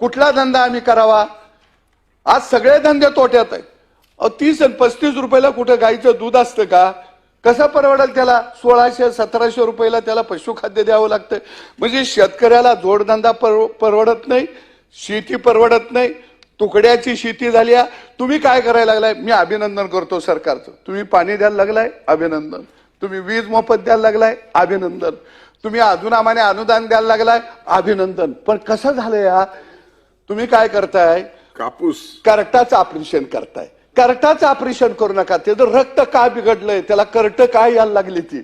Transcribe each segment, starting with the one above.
कुठला धंदा आम्ही करावा? आज सगळे धंदे तोट्यात आहेत. तीस आणि पस्तीस रुपयाला कुठं गाईचं दूध असतं का? कसं परवडेल त्याला? सोळाशे सतराशे रुपयाला त्याला पशुखाद्य द्यावं लागतं. म्हणजे शेतकऱ्याला जोडधंदा परव- परवडत नाही शेती परवडत नाही तुकड्याची शेती झाली आहे. तुम्ही काय करायला लागलाय? मी अभिनंदन करतो सरकारचं. तुम्ही पाणी द्यायला लागलाय? अभिनंदन. तुम्ही वीज मोफत द्यायला लागलाय? अभिनंदन. तुम्ही अजून आम्हाला अनुदान द्यायला लागलाय? अभिनंदन. पण कसं झालं या तुम्ही काय करताय? कापूस. करटाचं ऑपरेशन करताय. करटाचं ऑपरेशन करू नका. त्याचं रक्त का बिघडलंय? त्याला करट का यायला लागली ती?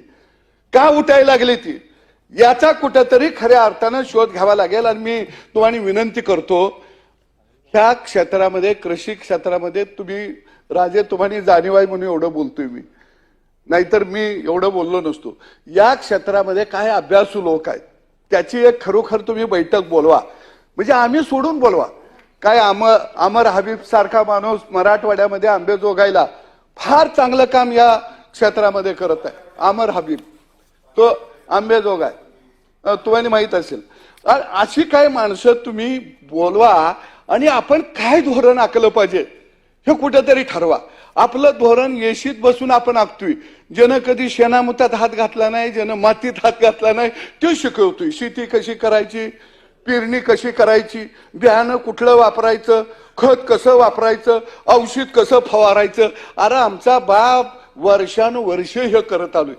का उठायला लागली ती? याचा कुठेतरी खऱ्या अर्थानं शोध घ्यावा लागेल आणि मी तुम्हाला विनंती करतो ह्या क्षेत्रामध्ये कृषी क्षेत्रामध्ये तुम्ही राजे तुम्हाला जाणीव आहे म्हणून एवढं बोलतोय मी. नाहीतर मी एवढं बोललो नसतो. या क्षेत्रामध्ये काय अभ्यासू लोक आहेत? त्याची एक खरोखर तुम्ही बैठक बोलवा. म्हणजे आम्ही सोडून बोलवा. काय आम अमर हबीब सारखा माणूस मराठवाड्यामध्ये आंबेजोगाईला फार चांगलं काम या क्षेत्रामध्ये करत आहे. अमर हबीब तो आंबेजोगाय तुम्हाला माहीत असेल. अशी काय माणसं तुम्ही बोलवा आणि आपण काय धोरण आखलं पाहिजे हे कुठेतरी ठरवा. आपलं धोरण येशीत बसून आपण आखतोय. ज्यानं कधी शेणामुतात हात घातला नाही ज्यानं मातीत हात घातला नाही ते शिकवतोय. शेती कशी करायची? पेरणी कशी करायची बियाणं कुठलं वापरायचं खत कसं वापरायचं औषध कसं फवारायचं अरे आमचा बाप वर्षानुवर्ष हे करत आलोय.